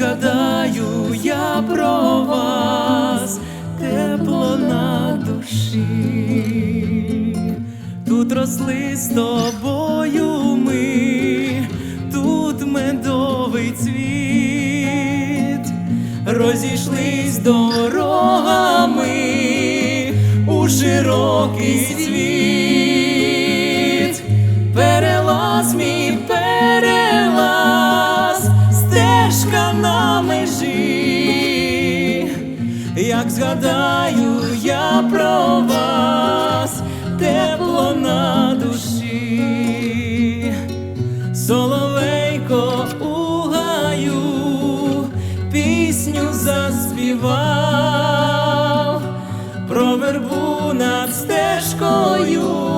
згадаю я про вас, тепло на душі, тут росли з тобою ми, тут медовий цвіт, розійшлись дорогами у широкий світ, як згадаю я про вас, тепло на душі, соловейко у гаю, пісню заспівав, про вербу над стежкою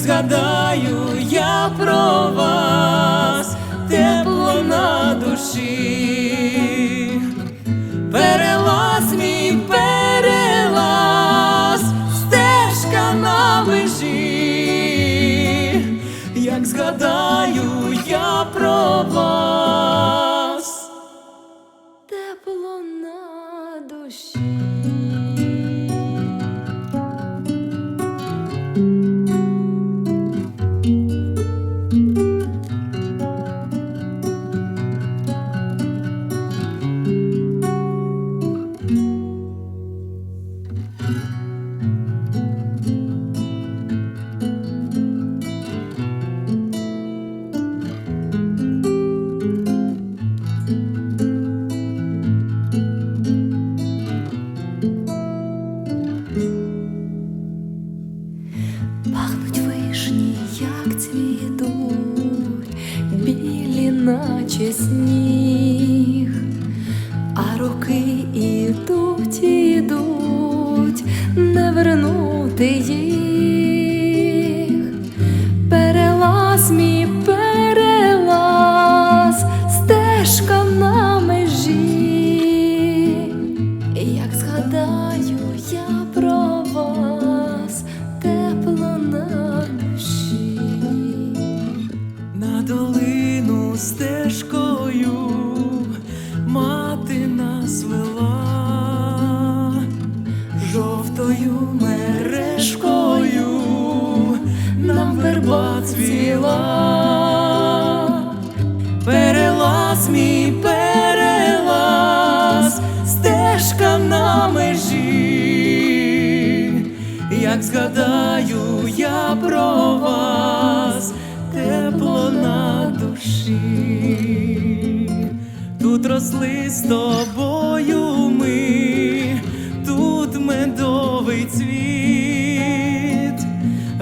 згадаю я про вас, тепло на душі. Перелаз мій перелаз, стежка на межі, як згадаю я про вас.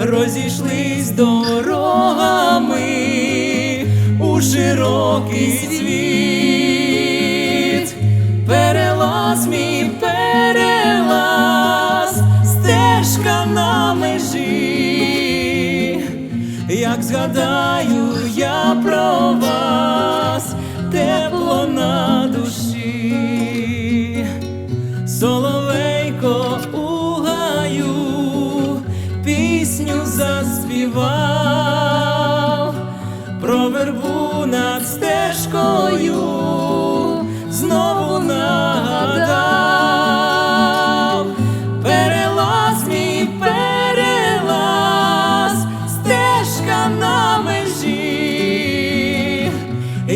Розійшлись дорогами у широкий світ, перелаз мій перелаз, стежка на межі, як згадаю я про вас,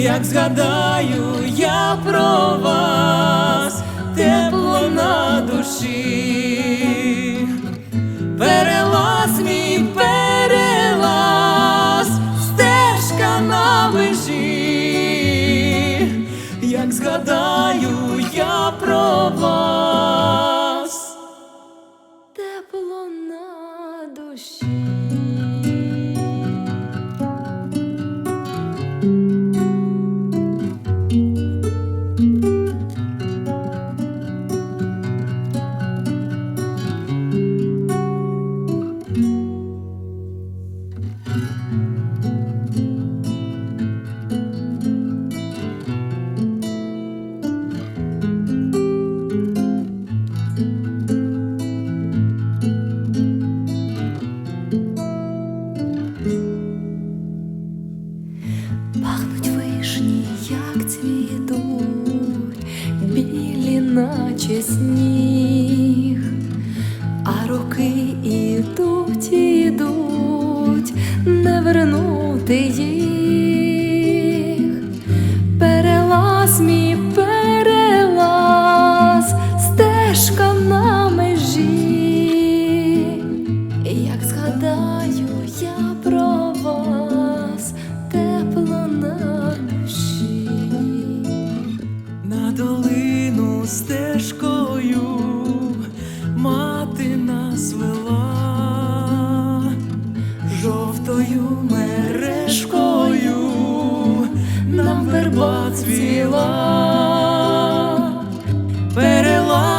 як згадаю я про вас тепло на душі, перелаз мій перелаз, стежка на межі, як згадаю я про вас.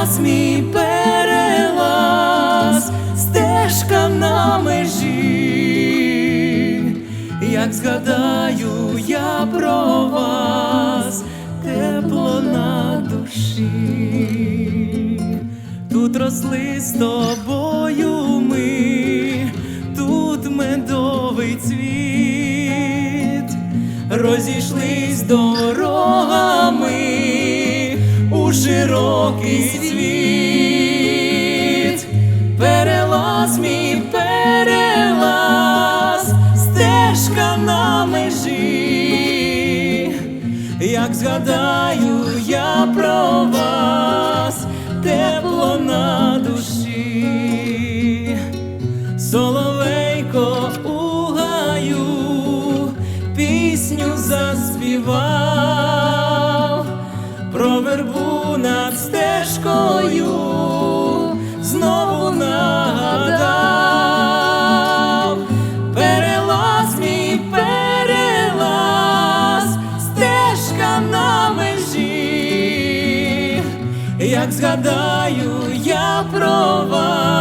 Перелаз мій перелаз, стежка на межі, як згадаю я про вас, тепло на душі, тут росли з тобою ми, тут медовий цвіт, розійшлись у широкий світ, перелаз мій перелаз, стежка на межі, як згадаю я про вас, тепло на душі, соловейко у гаю, пісню заспівав, стежкою знову нагадав, перелаз мій перелаз, стежка на межі, як згадаю я про вас,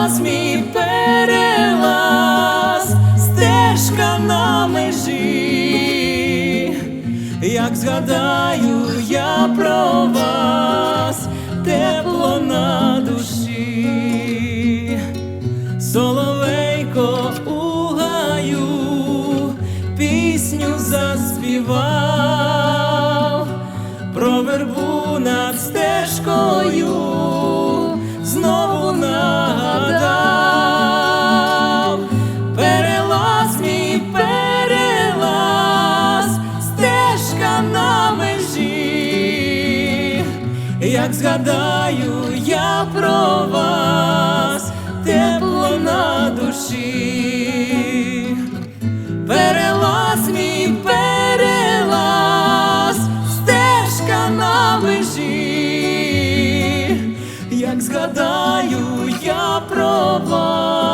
перелаз мій перелаз, стежка на межі, як згадаю я про вас, тепло на душі, соловейко у гаю, пісню заспівав, про вербу над стежкою згадаю я про вас, тепло на душі, перелаз мій перелаз, стежка на межі, як згадаю я про вас.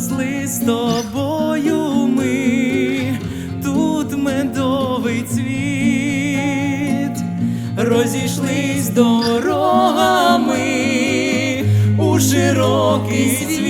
Росли з тобою ми, тут медовий цвіт, розійшлись дорогами у широкий світ,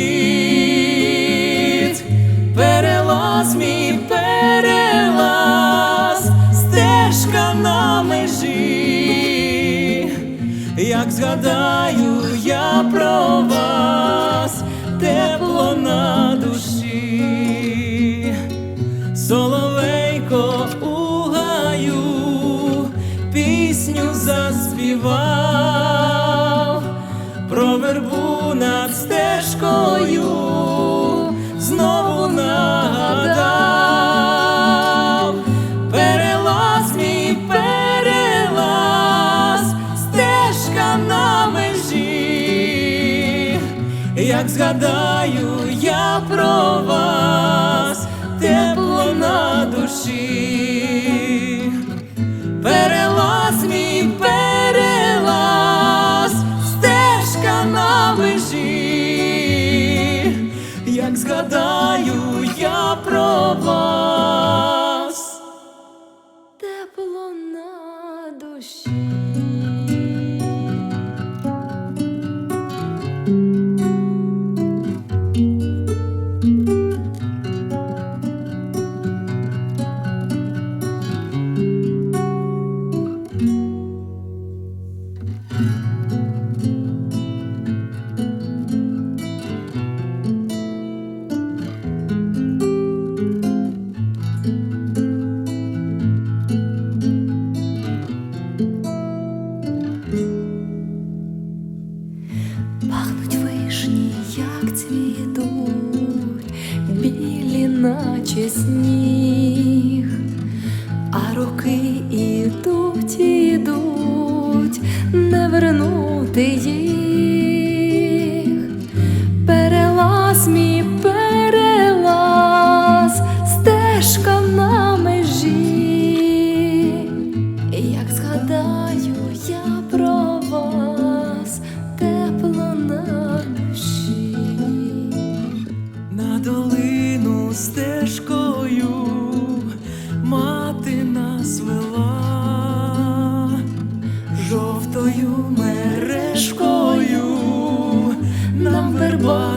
як згадаю я про вас, тепло на душі. Перелаз мій перелаз, стежка на межі, як згадаю я про вас.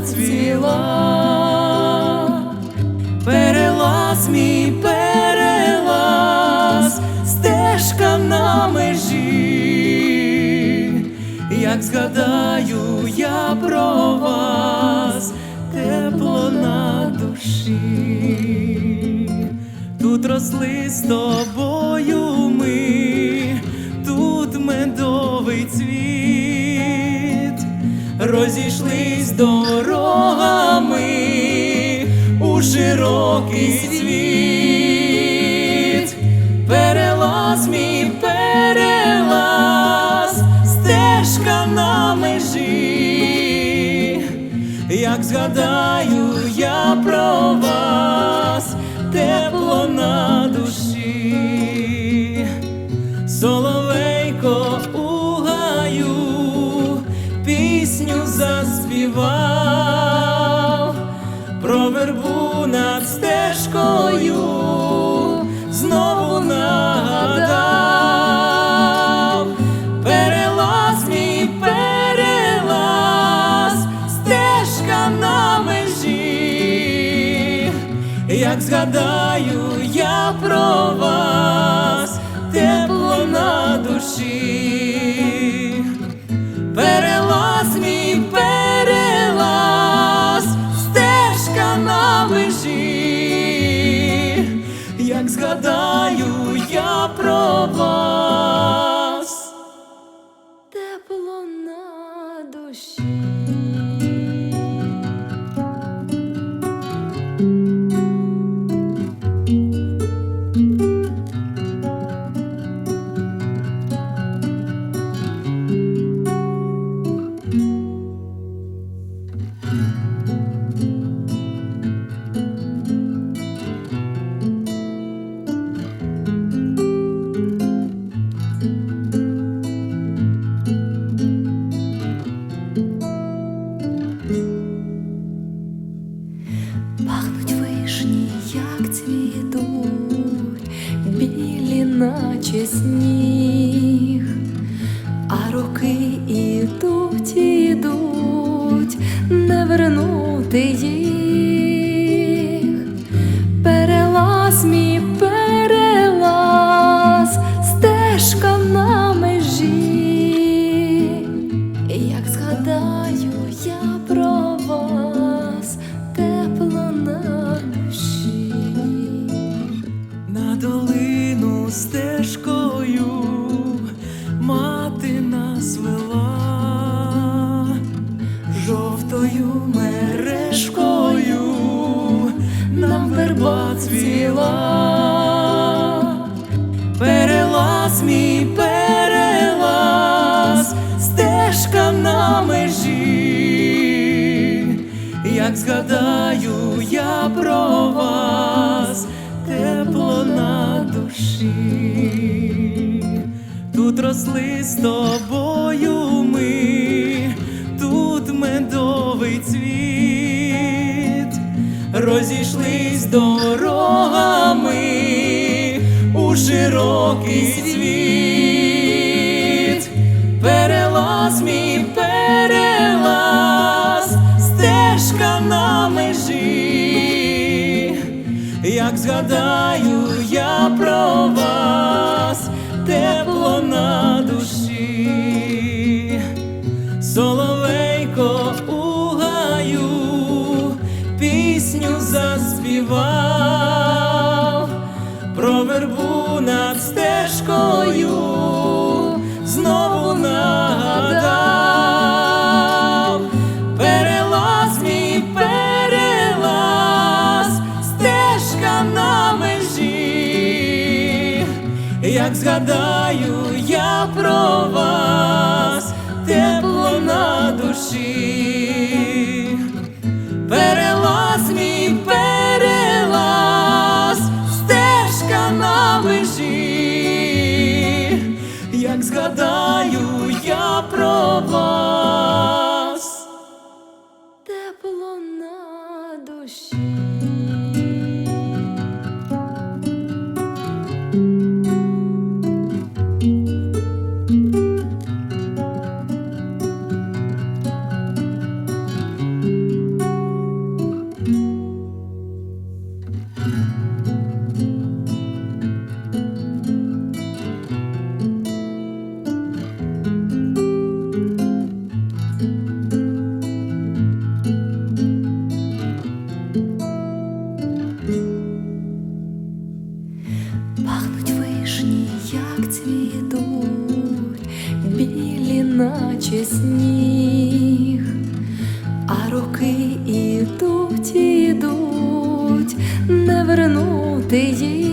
Цвіла, перелаз мій перелаз, стежка на межі, як згадаю я про вас, тепло на душі, тут росли з тобою ми, тут медовий цвіт. Розійшли широкий світ, перелаз мій перелаз, стежка на межі, як згадаю я про вас, тепло на душі, широкий світ, перелаз мій перелаз, стежка на межі, як згадаю я про вас, тепло на душі, соловейко у гаю, пісню заспівав, як згадаю я про вас, білі, наче сніг, а роки ідуть, ідуть, не вернути їх.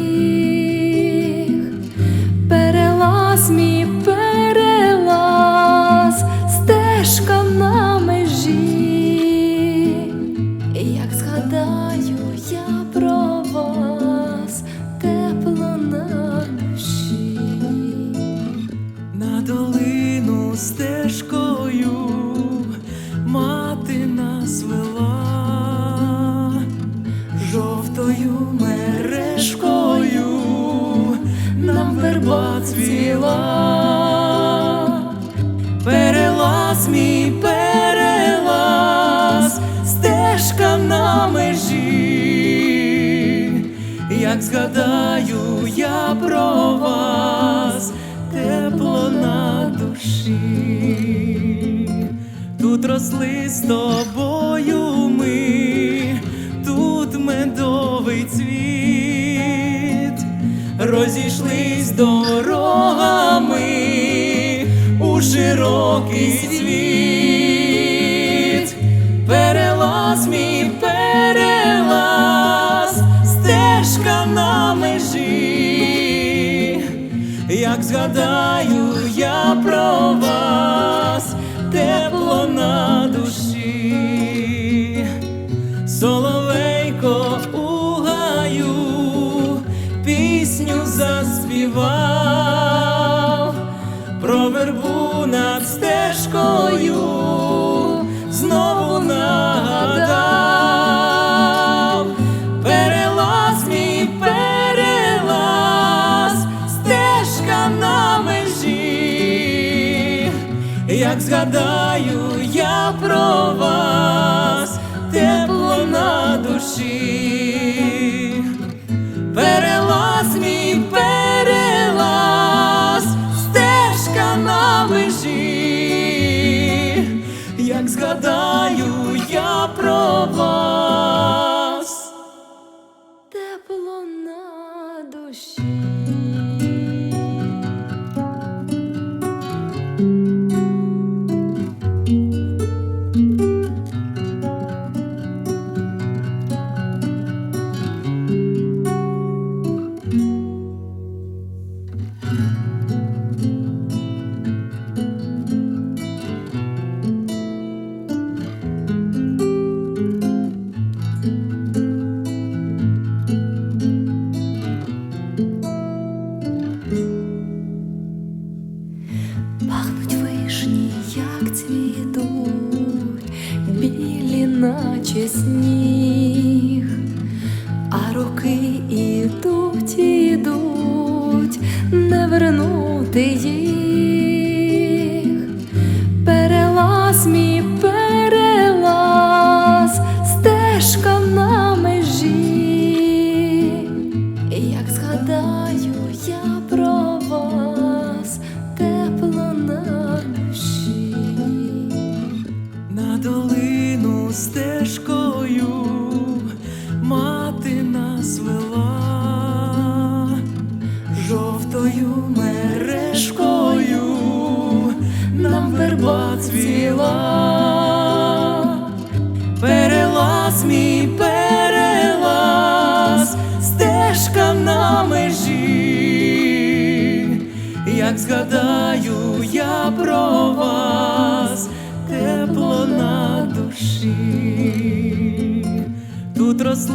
Як згадаю я про вас, тепло на душі, тут росли з тобою ми, тут медовий цвіт, розійшлись дорогами у широкий світ, згадаю згадаю я про вас,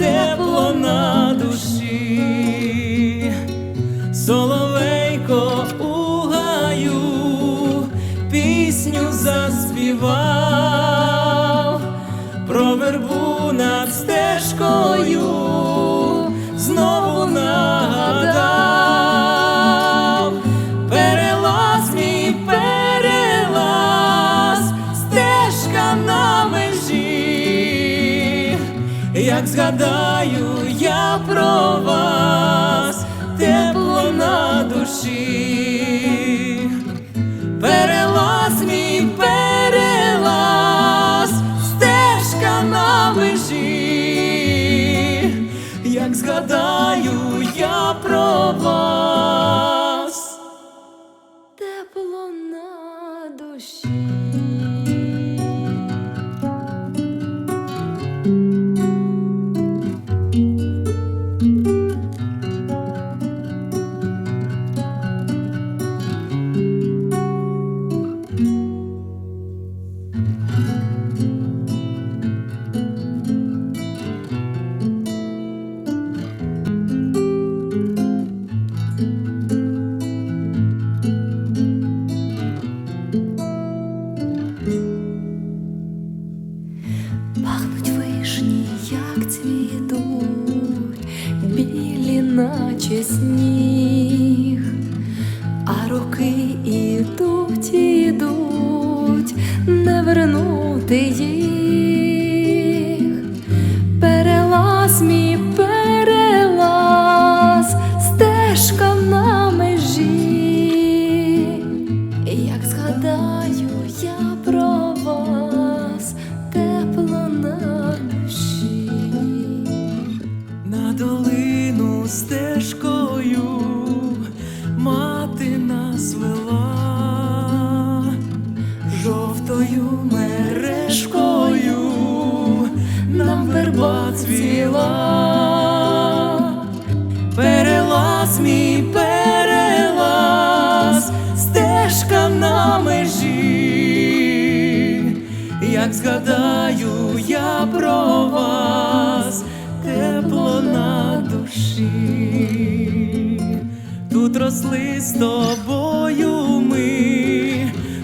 тепло на душі, соловейко у гаю, пісню заспівав, про вербу над стежкою згадаю я про вас,